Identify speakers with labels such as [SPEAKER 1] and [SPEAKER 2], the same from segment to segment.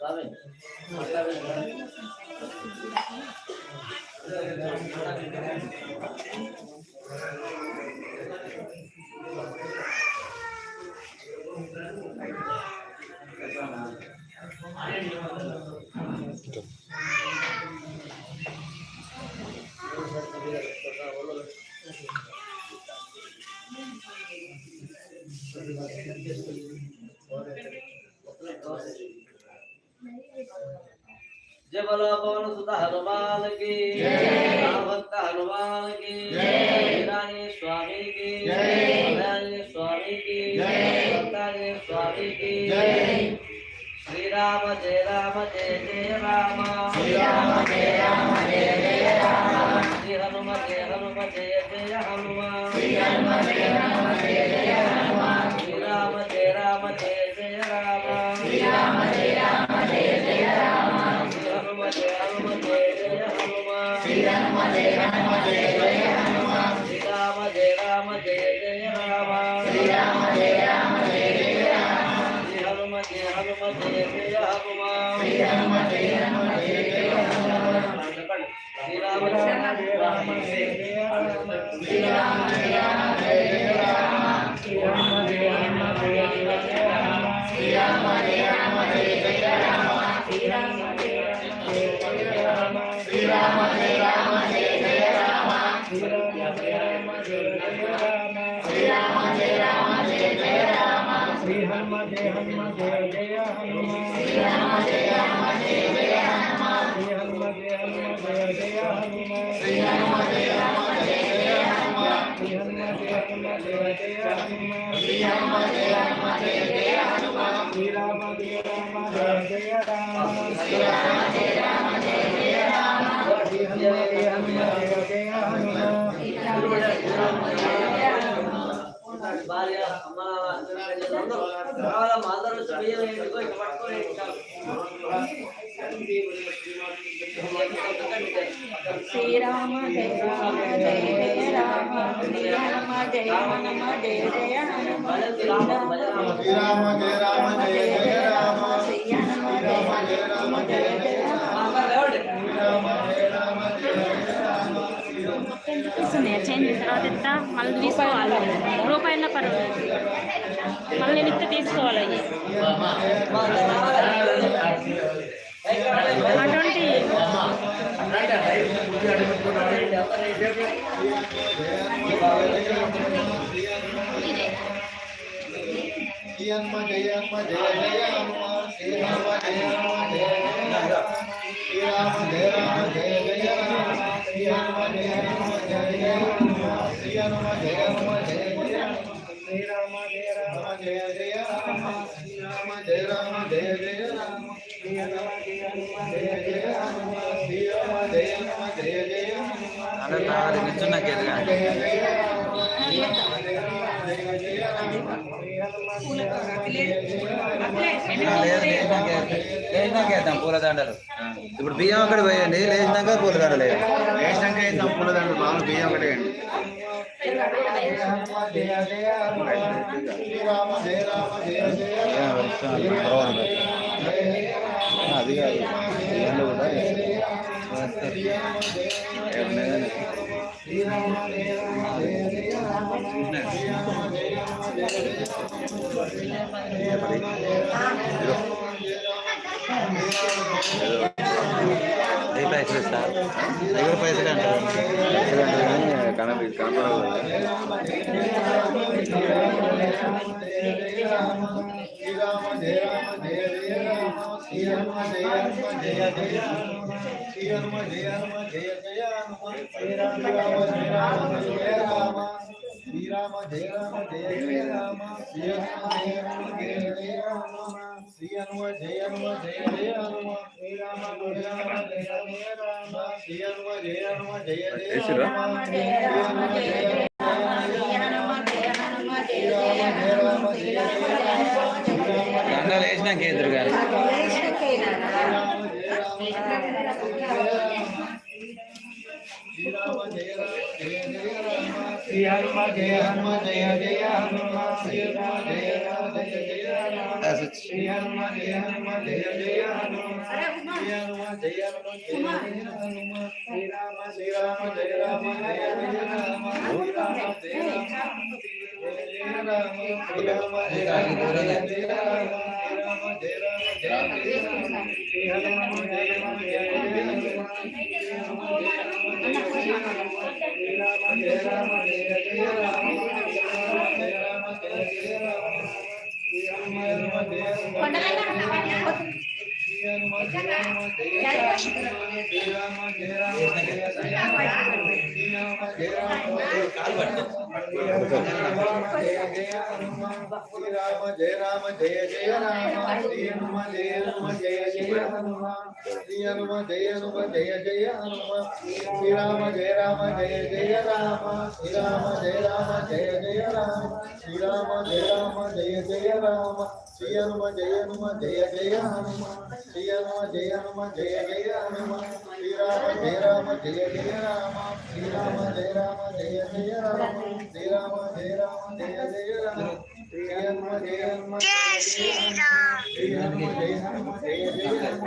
[SPEAKER 1] saben.
[SPEAKER 2] బోలో పవన సుత హనుమాన్కి భక్త హనుమాన్కి వీరాని
[SPEAKER 1] స్వామి కి భయాని స్వామి కి భక్తాని స్వామి
[SPEAKER 2] కి శ్రీరామ జయ రామ జయ జయ రామ
[SPEAKER 1] శ్రీరామ జయ రామ జయ జయ రామ శ్రీ
[SPEAKER 2] హనుమ జయ హనుమ జయ జయ హనుమ శ్రీ
[SPEAKER 1] హనుమ జయ రామ జయ జయ హనుమ శ్రీరామ భార్య
[SPEAKER 2] శ్రీరామ జయ రామ జయ జయ రామ శ్రీరామ జయ హనుమ జయ జయ హనుమ
[SPEAKER 3] శ్రీరామ జయ రామ జయ జయ రామ
[SPEAKER 2] శ్రీరామ జయ రామ జయ జయ రామ జయ రామ జయ జయ
[SPEAKER 4] ఇస్తున్నాయి చేంజ్ తర్వాత ఇస్తా మళ్ళీ తీసుకోవాలి. రూపాయల పర్వాలేదు మళ్ళీ నేను ఇస్తే తీసుకోవాలి. అటువంటి
[SPEAKER 3] శ్రీ హనుమ జయ హనుమ జయ జయ అమ్మ. రామ జయ రామ జయ జయ రామ జయ రామ జయ జయ రామ రామ జయ రామ జయ జయ
[SPEAKER 5] పూలదండలు ఇప్పుడు బియ్యం అక్కడ పోయండి లేచినాక పూలదండలు
[SPEAKER 3] లేచినాక వేద్దాం పూలదండలు మామూలు బియ్యం
[SPEAKER 5] అక్కడ వేయండి அதிகாரி ஏதோ దీంట్లో ఎక్స్ప్రెస్ సార్ దగ్గర పైసలు అంటారు కనపడి కనపడాలి
[SPEAKER 3] శ్రీరామ జయ రామ జయ జయ రామ శ్రీరామ జయ రామ జయ జయ రామ श्री हनुमान जय हनुमान जय जय हनुमान श्री राम जय राम जय जय राम श्री हनुमान जय हनुमान
[SPEAKER 5] जय
[SPEAKER 3] जय
[SPEAKER 2] हनुमान श्री हनुमान जय हनुमान जय हनुमान जय जय हनुमान श्री राम जय राम जय जय हनुमान
[SPEAKER 5] దండాలు వేసినాక
[SPEAKER 3] హనుమ జయ హనుమ జయ జయ హనుమ జయ జయ జయ హనుమ శ్రీ జయ హనుమ జయ జయ హనుమ శ్రీ హనుమ జయ హనుమ జయ జయ హనుమ శ్రీరామ శ్రీరామ జయ రామ జయ జయ రామ శ్రీరామ జయ రామ జయ రామ శ్రీరామ జయ రామ జయ రామ శ్రీరామ జయ రామ జయ రామ శ్రీ హనుమ జయ హనుమ జయ జయ హనుమ శ్రీరామ జయ రామ జయ జయ రామ శ్రీరామ జయ రామ జయ జయ రామ శ్రీ హనుమ హనుమ జయ హనుమ శ్రీ హనుమ జయ హనుమ జయ జయ హనుమ శ్రీరామ జయ రామ జయ జయ హనుమ శ్రీరామ జయ రామ జయ శ్రీరామ జయ రామ జయ జయ రామ శ్రీ హనుమ జయ హనుమ జయ జయ హనుమ శ్రీ హనుమ జయ హనుమ జయ జయ హనుమ శ్రీరామ జయ రామ జయ జయ రామ శ్రీరామ జయ రామ జయ జయ రామ శ్రీరామ జయ రామ జయ జయ రామ శ్రీ హనుమ జయ హనుమ జయ జయ హనుమ. శ్రీ హనుమ జయ హనుమ జయ జయ హనుమ. శ్రీరామ జయ రామ జయ జయ రామ. శ్రీరామ జయ రామ జయ జయ రామ. శ్రీరామ జయ రామ జయ జయ రామ. శ్రీ హనుమ జయ హనుమ జయ జయ హనుమ శ్రీ హనుమ జయ హనుమ జయ జయ హనుమ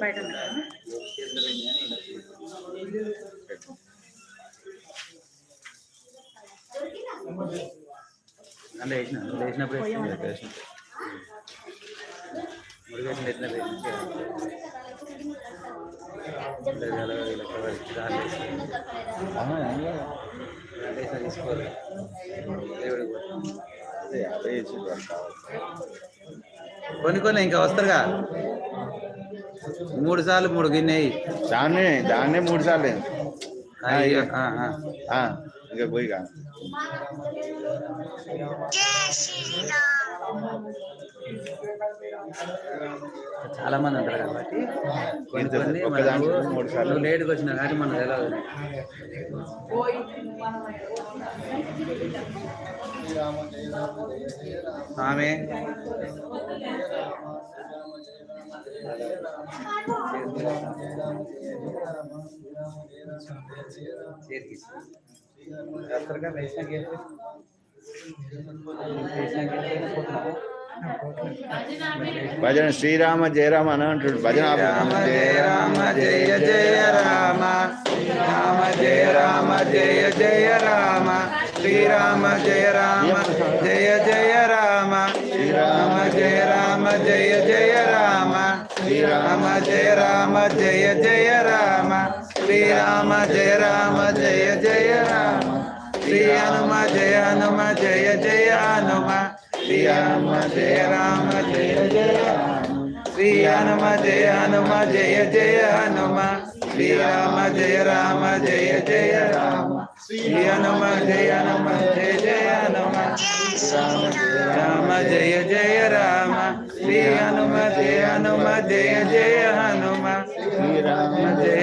[SPEAKER 2] బయట ఉన్నారా?
[SPEAKER 5] అంటే వేసిన వేసినప్పుడు వేసిన తీసుకోవాలి కొన్ని కొన్ని ఇంకా వస్తారుగా. మూడు సార్లు మూడు గిన్నె.
[SPEAKER 6] దాన్నే దాన్నే మూడు సార్లు.
[SPEAKER 5] ఇంకా
[SPEAKER 6] పోయి కా.
[SPEAKER 5] చాలా మంది ఉంటారు కాబట్టి
[SPEAKER 6] దాంట్లో
[SPEAKER 5] మనకు
[SPEAKER 6] మూడు సార్లు.
[SPEAKER 5] నువ్వు లేట్గా వచ్చినా కాబట్టి తెలియదు
[SPEAKER 3] జయ జయ రామ
[SPEAKER 5] ఆమె చేతికి చేస్తారు? వేసినాక ఏం చేస్తారు?
[SPEAKER 6] భజన శ్రీరామ జయ రామ అని అంటాడు. భజన
[SPEAKER 5] జయ రామ జయ జయ రామ. రామ జయ రామ జయ జయ రామ. శ్రీరామ జయ రామ జయ జయ రామ. శ్రీరామ జయ రామ జయ జయ రామ. శ్రీరామ జయ రామ జయ జయ రామ. శ్రీరామ జయ రామ జయ జయ రామ. శ్రీ హనుమ జయ హనుమ జయ జయ హనుమ. శ్రీ హనుమ జయ రామ జయ జయ రామ శ్రీ హనుమ జయ హనుమ జయ జయ హనుమ శ్రీరామ జయ రామ జయ జయ రామ శ్రీ హనుమ జయ హనుమ జయ జయ హనుమ రామ జయ జయ రామ శ్రీ హనుమ జయ హనుమ జయ జయ హనుమ శ్రీరామ జయ